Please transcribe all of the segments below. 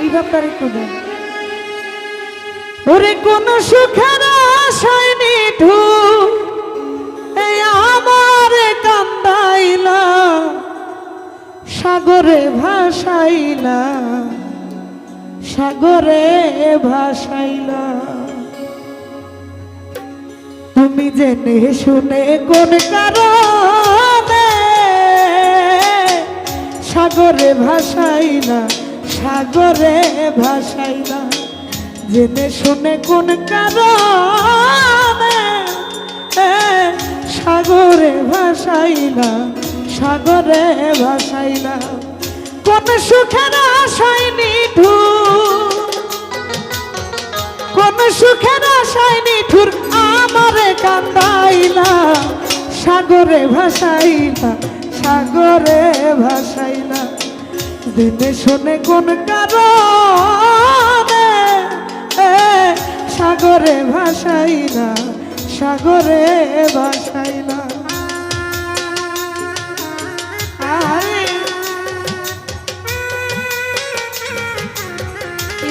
একটু দেন। ওরে কোন সুখের আশায় নিঠু, এই আমার কান্দাইলা, সাগরে ভাসাইলা সাগরে ভাসাইলা। তুমি জেনে শুনে কোন কারণে সাগরে ভাসাইলা? সাগরে ভাসাইলা জেনে শুনে কোন কারণে সাগরে ভাসাইলা সাগরে ভাসাইলা কোন সুখের আশায় নিঠুর, কোন সুখের আশায় নিঠুর আমারে কান্দাইলা। সাগরে ভাসাইলা সাগরে ভাসাইলা দিনে শোনে কোন কারণে? সাগরে ভাসাই না সাগরে ভাসাই না। এই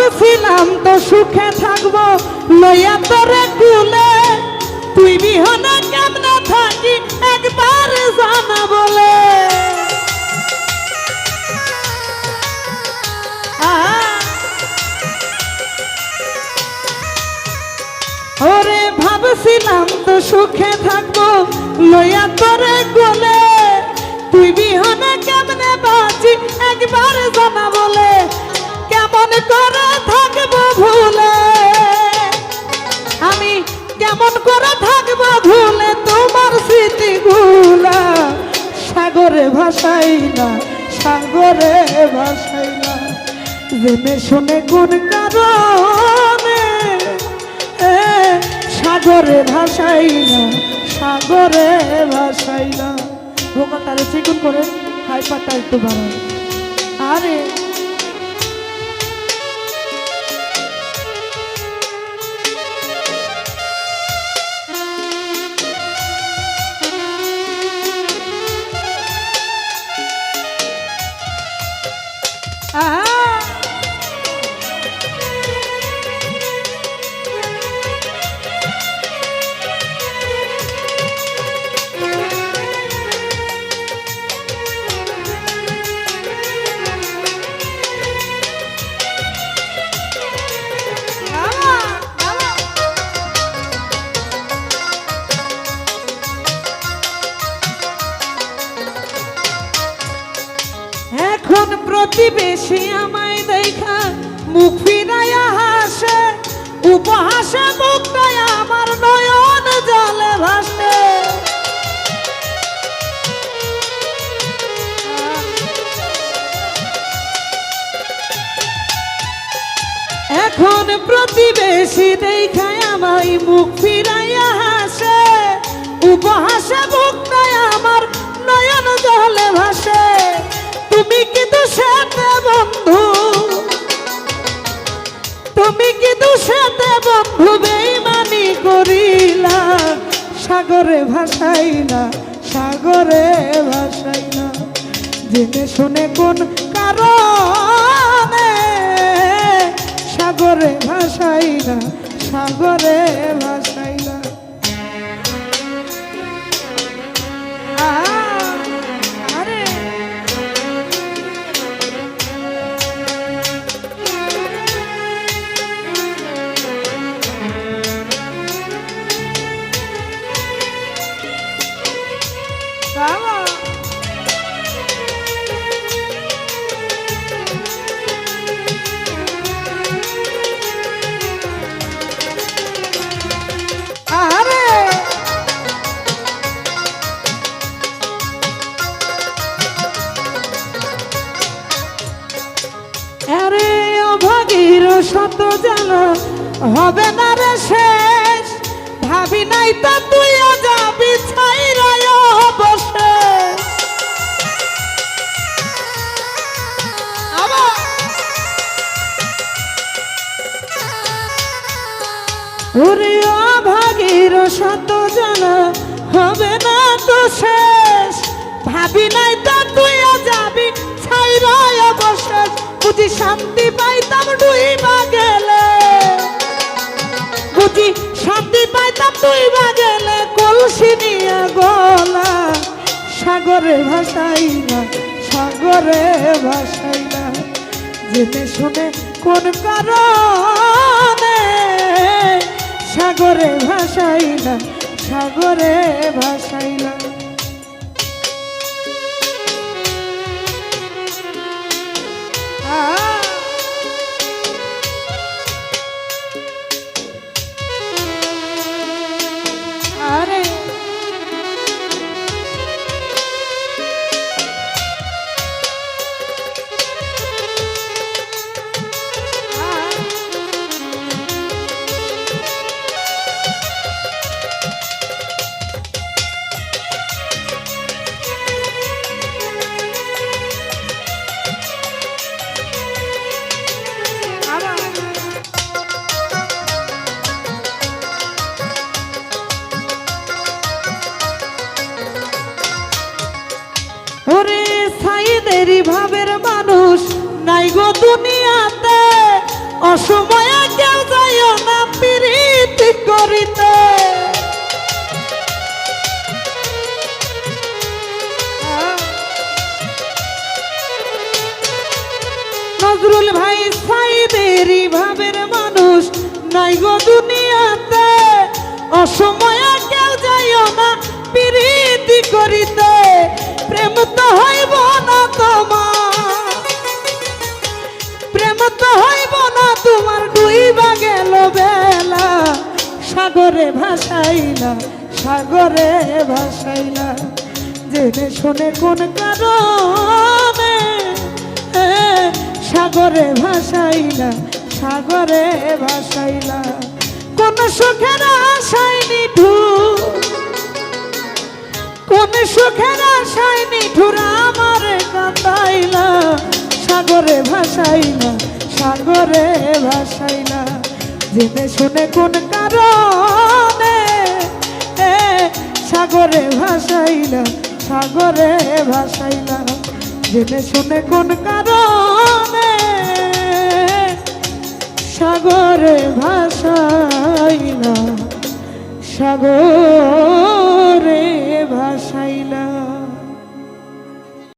ভাবছিলাম তো সুখে থাকব লইয়া তোরে কুলে। তুই বিহনে কেমনে থাকি একবার জানা বলে। ওরে ভাবছিলাম তো সুখে থাকব লইয়া তোরে গোলে তুই বিহনে কেমনে বাঁচি একবার জানা বলে। স্মৃতিগুলা সাগরে ভাসাই না, সাগরে ভাসাই না। জেনে শুনে কোন কারণে সাগরে ভাসাই না, সাগরে ভাসাই না। ভোকালটারে চিকুন করে হাইপারটা একটু বাড়ান। আরে প্রতিবেশী আমায় দেখা, মুখ ফিরাইয়া হাসে। উপহাসে মুক্তায় আমার নয়ন জলে ভাসে। এখন প্রতিবেশী দেখায় আমায় মুখ ফিরাইয়া হাসে। উপহাসে মুক্তায় আমার নয়ন জলে ভাসে। সাথে বন্ধু। তুমি কিন্তু সাথে বন্ধু? বেইমানি করিলা। সাগরে ভাসাইলা সাগরে ভাসাইলা। জেনে শুনে কোন কারণে সাগরে ভাসাইলা সাগরে ভাসাইলা। হবে না রে শেষ। ভাবি নাই তো তুইও যাবি ছাইরায় বসে অভাগীর শত জানা, হবে না তো শেষ। ভাবি নাই তো তুইও যাবি ছাইরায় অবশেষ। বুঝি শান্তি পাইতাম ডুইবা গেলে ডুইবা গেলে কলসি নিয়া গলা। সাগরে ভাসাই না সাগরে ভাসাই না জেনে শুনে কোন কারণে সাগরে ভাসাই না সাগরে ভাসাই ভাবের মানুষ নাই গো দুনিয়াতে। অসময়ে কেউ যাইও না প্রীতি করিতে। নজরুল ভাই সাইদেরই ভাবের মানুষ নাই গো দুনিয়াতে। অসময়ে কেউ যাইও না প্রীতি করিতে। প্রেম তো সাগরে ভাসাইলা সাগরে ভাসাইলা। জেনে শুনে কোন কারণে সাগরে ভাসাইলা সাগরে ভাসাইলা। কোন সুখের আশায় নিঠুর কোন সুখের আশায় নিঠুর আমার কাটাইলা সাগরে ভাসাইলা সাগরে ভাসাইলা। জেনে শুনে কোন কারণে? সাগরে ভাসাইলা সাগরে ভাসাইলা জেনে শুনে কোন কারণে? সাগরে ভাসাইলা সাগরে ভাসাইলা